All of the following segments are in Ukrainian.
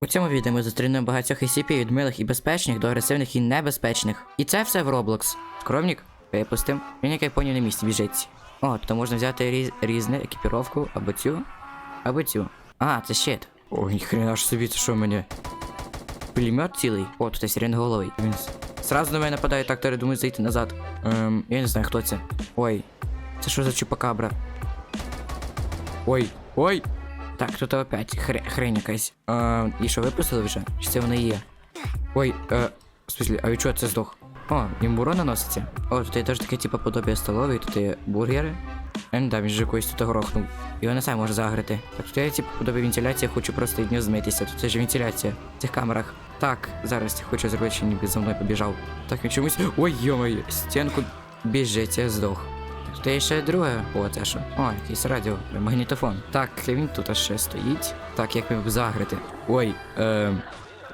У цьому відео ми зустрінемо багатьох SCP від милих і безпечних до агресивних і небезпечних. І це все в Roblox. Скромник, випустим. Він як я на місці біжить. О, то можна взяти різ... різне екіпіровку, або цю, або цю. А, це щит. О, ніхрена ж собі, це що мені? Пулемет цілий. О, тут сиреноголовий. Він Сразу на мене нападає, так то думаю зайти назад. Ем, я не знаю, хто це. Ой, це що за чупакабра? Ой, ой! Так, тут опять хре хрень якась. Е, і що, випустили вже? Чи це воно є? Ой, е, в смысле, а від чого це здох? О, їм урон наноситься. О, тут є теж таке типу подобія столової, тут є бургери. Е, ну да, він же якось тут грохнув. Його не сам може загрити. Так, тут є типу подобія вентиляції, хочу просто від нього змитися. Тут це ж вентиляція в цих камерах. Так, зараз я хочу зробити, що ніби за мною побіжав. Так, він чомусь. Ой, йомай, стінку біжить, я здох. Тут є ще друге. О, це що? О, якийсь радіо, магнітофон. Так, він тут ще стоїть. Так, як б загрити. Ой, е,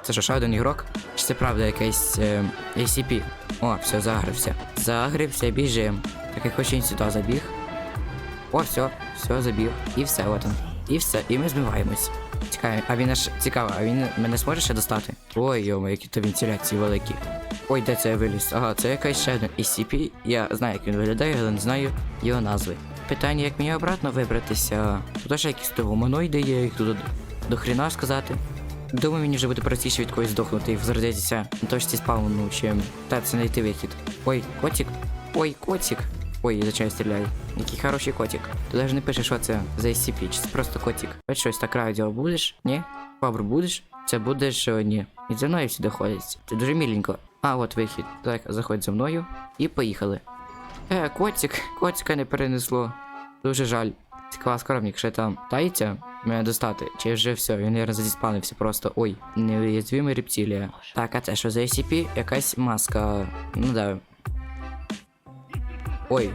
це що, ще один ігрок? Чи це правда якийсь е, ACP? О, все, загрився. Загрився, біжим. Так як він сюди забіг. О, все, все, забіг. І все, от он. І все, і ми змиваємось. Цікаво, а він аж цікаво, а він мене зможе ще достати? Ой, йома, які то вентиляції великі. Ой, де це я виліз? Ага, це якась ще один SCP. Я знаю, як він виглядає, але не знаю його назви. Питання, як мені обратно вибратися. Тут ще якісь то гуманоїди є, їх тут до хрена сказати. Думаю, мені вже буде простіше від когось здохнути і взродитися на точці спауну, чим та це знайти вихід. Ой, котик. Ой, котик. Ой, за чай стріляю. Який хороший котик. Ти навіть не пишеш, що це за SCP, чи це просто котик. Хоч щось так радіо будеш? Ні? Бобр будеш? Це будеш о, ні. І за мною всі доходять. Це дуже міленько. А, от вихід. Так, заходь за мною і поїхали. Е, котик, котика не перенесло. Дуже жаль. Цікава скоромник, ще там таїться мене достати. Чи вже все, він, наверное, зазіспанився просто. Ой, невиявимий рептилія. Так, а це що за SCP? Якась маска. Ну да. Ой,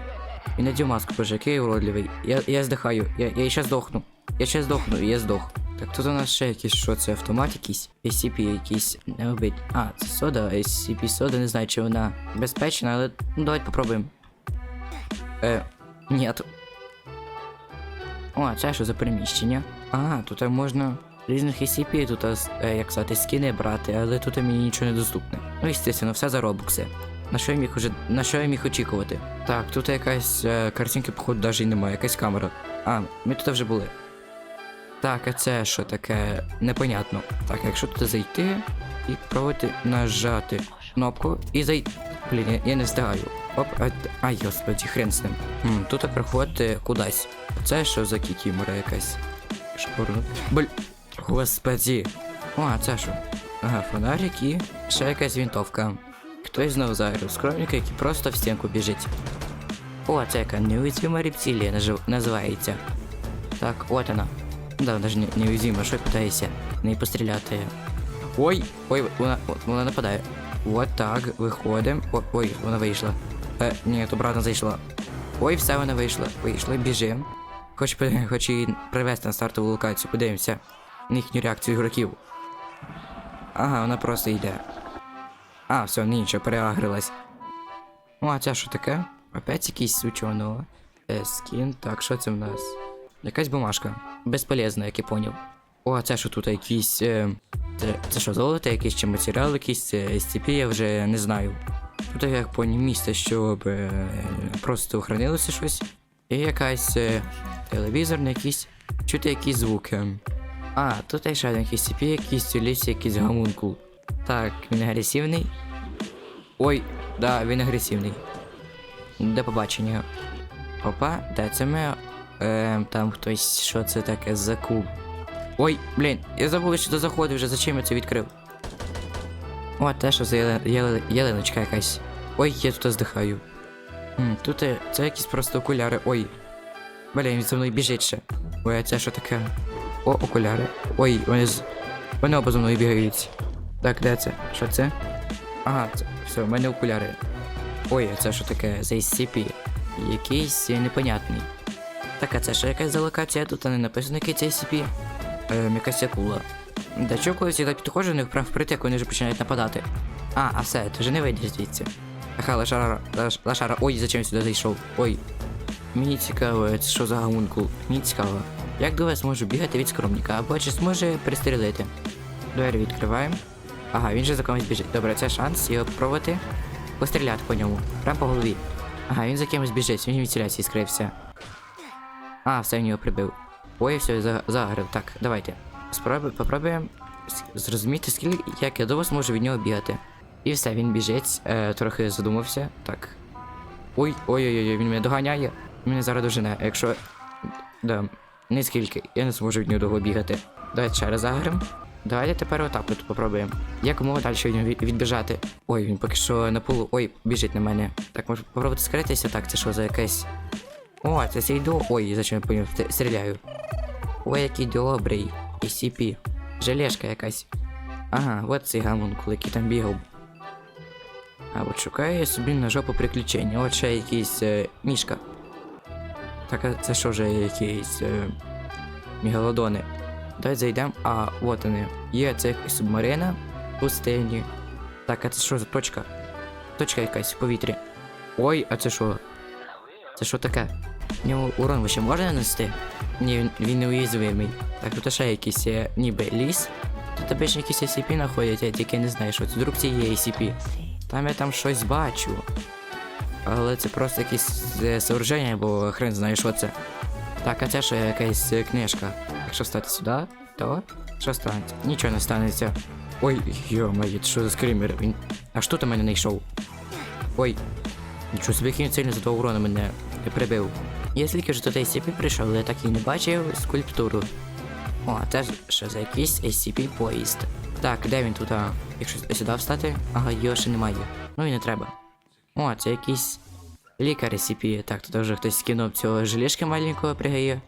він надів маску, боже, який уродливий. Я, я здихаю, я, я ще здохну. Я ще здохну, я здох. Так тут у нас ще якийсь, що це автомат якийсь? SCP якийсь не вбить. А, це сода, SCP сода, не знаю, чи вона безпечна, але ну давайте попробуємо. Е, нет. О, це що за приміщення? А, тут можна різних SCP, тут, е, як сказати, скини брати, але тут мені нічого не доступне. Ну, звісно, все за робокси. На що я міг уже. На що я міг очікувати? Так, тут якась е, картинки, походу, навіть і немає, якась камера. А, ми тут вже були. Так, а це що таке? Непонятно. Так, якщо туди зайти і пробувати нажати кнопку і зайти. Блін, я, не встигаю. Оп, а, ай, господи, хрен з ним. Хм, тут приходити кудись. Це що за кікімора якась? Шпорну. Бль. Господи. О, а це що? Ага, фонарик і ще якась вінтовка. Хтось знову загрив скромника, який просто в стінку біжить. О, це яка неуязвима рептилія називається. Так, от вона. Да, навіть не, неуязвима, що питаєшся? Не постріляти. Ой, ой, вона, вона нападає. Вот так, виходимо. Ой, вона вийшла. Е, ні, обратно зайшла. Ой, все, вона вийшла. Вийшла, біжим. Хоч, хоч її привезти на стартову локацію, подивимося. На їхню реакцію ігроків. Ага, вона просто йде. А, все, нічого, переагрилась. О, а це що таке? Опять якийсь ученого. Е, скін. Так, що це в нас? Якась бумажка. Безполезна, як я поняв. О, а це що тут якийсь. Е... Це, це що, золото якийсь чи матеріал якийсь, це SCP, я вже не знаю. Тут, як поняв, місце, щоб е... просто хранилося щось. І якась е... телевізор на якийсь. Чути якісь звуки. А, тут є ще один SCP, якийсь лісі, якийсь гамункул. Так, він агресивний. Ой, да, він агресивний. До побачення. Опа, де це ми? Ем, там хтось, що це таке за куб. Ой, блін, я забув, що тут заходив вже, зачем я це відкрив? О, те, що за ялиночка якась. Ой, я тут здихаю. Хм, тут е, це якісь просто окуляри. Ой. Блін, він за мною біжить ще. Ой, а це що таке? О, окуляри. Ой, вони з. Вони оба за мною бігають. Так, де це? Що це? Ага, це все, в мене окуляри. Ой, а це що таке? За SCP. Якийсь непонятний. Так, а це що якась за локація? Тут не написано який SCP. Ем, якась акула. До чого коли я підходжу, не вправ вприти, як вони вже починають нападати. А, а все, ти вже не вийдеш звідси. Ага, лошара, лаш, лошара, ой, зачем сюди зайшов? Ой. Мені цікаво, це що за гамункул? Мені цікаво. Як до вас можу бігати від скромника, або чи зможе пристрілити? Двері відкриваємо. Ага, він же за комусь біжить. Добре, це шанс його пробувати. Постріляти по ньому. Прям по голові. Ага, він за кимось біжить, він від скрився. А, все, він його прибив. Ой, все, за- загрив. Так, давайте. Спробуй, попробуємо зрозуміти, скільки як я довго зможу від нього бігати. І все, він біжить, е, трохи задумався. Так. Ой, ой-ой-ой, він мене доганяє. Він мене зараз дожене. Якщо. Да, не скільки, я не зможу від нього довго бігати. Давайте ще раз загрим. Давайте тепер отак от попробуємо. Якомога далі нього від- відбіжати. Ой, він поки що на полу. Ой, біжить на мене. Так, може попробувати скритися? Так, це що за якесь. О, це цей до. Ой, зачем я по ньому стріляю. Ой, який добрий. SCP. Желешка якась. Ага, от цей гамункул, який там бігав. А от шукаю собі на жопу приключення. От ще якийсь е, мішка. Так, а це що вже якісь е, мегалодони. Давай зайдемо. А, от вони. Є це якась субмарина в пустині. Так, а це що за точка? Точка якась в повітрі. Ой, а це що? Це що таке? В нього урон ще можна нанести? Ні, він, він неуязвимий. Так, тут ще якийсь е, ніби ліс. Тут обично якісь SCP знаходять, я тільки не знаю, що це. Вдруг це є SCP. Там я там щось бачу. Але це просто якісь е, сооруження, бо хрен знає, що це. Так, а це що якась е, книжка. Якщо стати сюди, то що станеться? Нічого не станеться. Ой, йо-моє, що за скример? Він. Аж тут у мене не йшов. Ой. Нічого собі він сильно за того урона мене прибив. Я тільки ж до SCP прийшов, але так і не бачив скульптуру. О, це що за якийсь SCP поїзд. Так, де він тут? Якщо сюди встати? Ага, його ще немає. Ну і не треба. О, це якийсь лікар SCP. Так, тут вже хтось скинув цього желешки маленького пригає.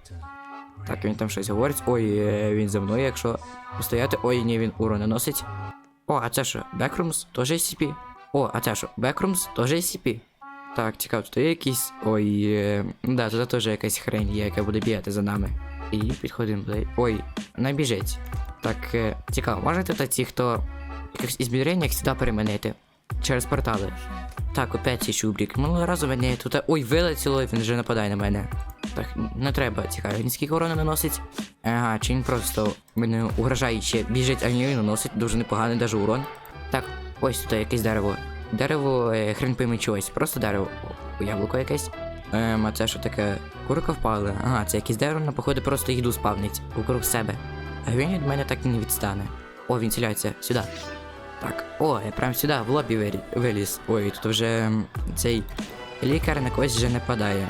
Так, він там щось говорить. Ой, е, він за мною, якщо постояти. Ой, ні, він урон наносить. О, а це що? Backrooms? Теж SCP? О, а це що? Backrooms? Теж SCP? Так, цікаво, тут є якісь. Ой, е... да, тут теж якась хрень є, яка буде бігати за нами. І підходимо. Ой, не біжить. Так, е... цікаво, може тут ті, хто якихось ізміреннях сюди переманити? Через портали. Так, опять цей чубрік. Минулого разу мене тут. Ой, вилетіло, він вже нападає на мене. Так, не треба, цікаво, він скільки урону наносить? Ага, чи він просто мене угрожає ще біжить, а ні, наносить дуже непоганий даже урон. Так, ось тут якесь дерево. Дерево, е, хрен пойми чогось, просто дерево. Яблуко якесь. Ем, а це що таке? Курка впала. Ага, це якесь дерево, походу просто їду спавнить вокруг себе. А він від мене так і не відстане. О, він ціляється, сюди. Так, о, я прям сюди, в лобі виліз. Ой, тут вже цей лікар на когось вже нападає.